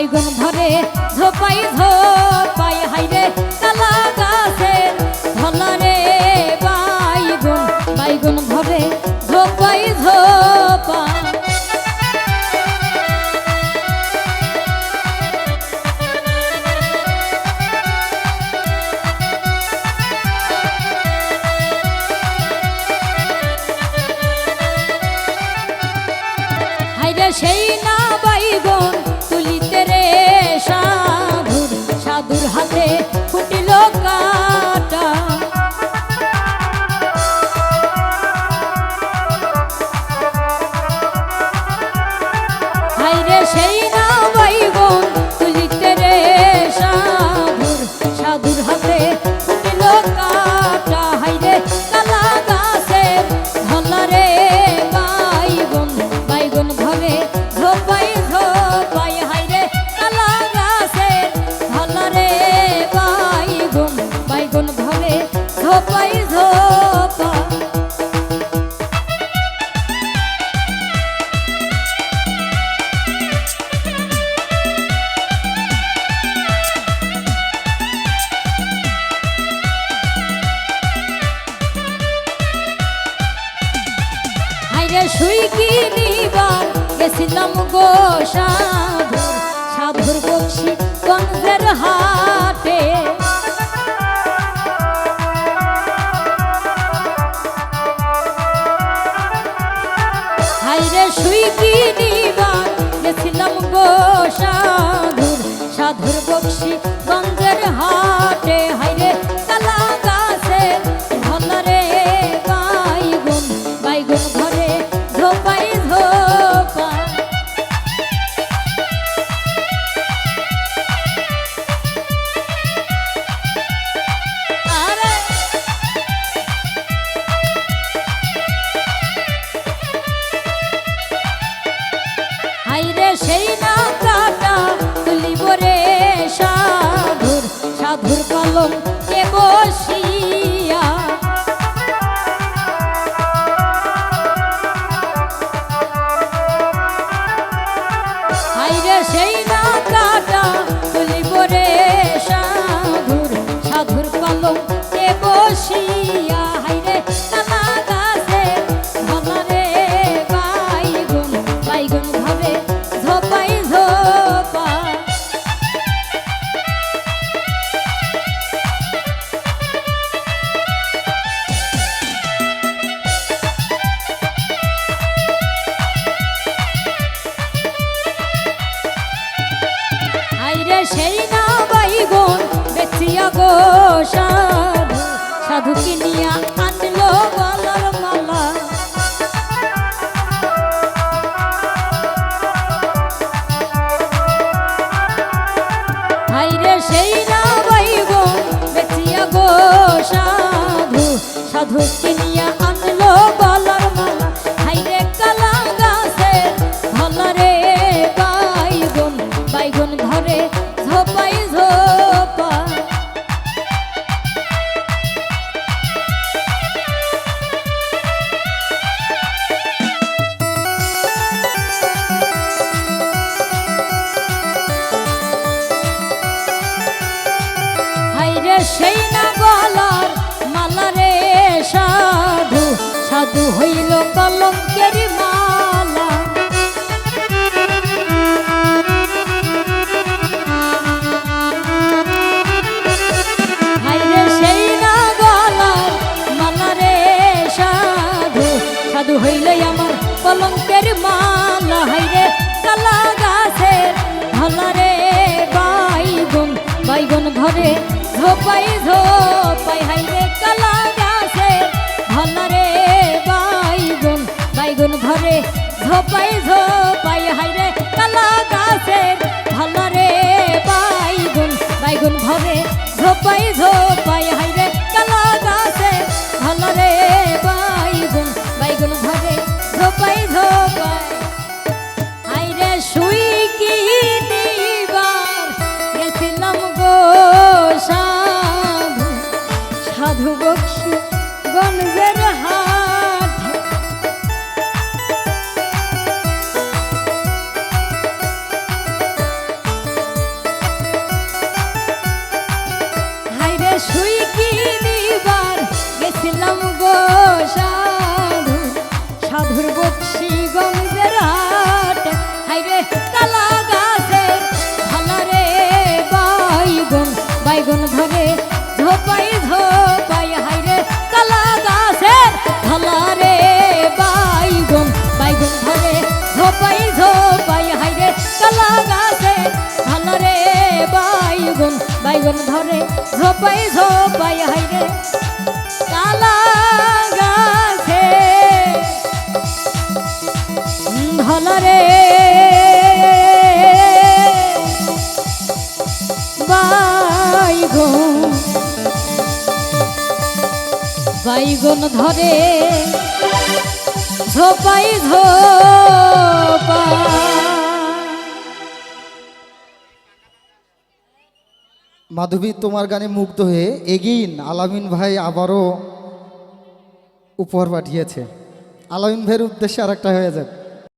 বাইগুন ধরে ঝোপাই ঝোপাই হাইরে কালা গাছের ধলারে বাইগুন বাইগুন সেই না বাইগন কি গেছিলাম গো সাধুর সাধুর বক্সি গঞ্জের হাটে। হাইরে নিবার গেছিলাম গো সাধুর সাধুর বক্সি গো সাধু সাধু কিনিয়া আনলো গলার মালা। আইরে সেই না বাইগুন বেচিয়া গো সাধু সাধু কিনিয়া আনলো গলার মালা। হাইরে কালা গাছে বাইগুন বাইগুন ধরে ঝোপাই ঝোপা। সাধু সাধু হইল কলঙ্কের মালা। সেই না গলার মালারে সাধু সাধু হইল আমার কলঙ্কের মালা। হাইরে কালা গাছের হলারে বাইগুন বাইগুন ঘরে ঝোপাই ঝোপাই ঝোপাই ঝোপাই হাইরে কালা গাছের হলারে বাইগুন বাইগুন ভরে ঝোপাই ঝোপাই ঝোপাই ঝোপাই হাইরে কালা গাছে ধলরে বাইগুন বাইগুন ধরে। ঝোপাই ঝোপা মাধবী, তোমার গানে মুগ্ধ হয়ে এগিন। আলামিন ভাই আবারও উপহার পাঠিয়েছে। আলামিন ভাইয়ের উদ্দেশ্যে আর একটা হয়ে যাক।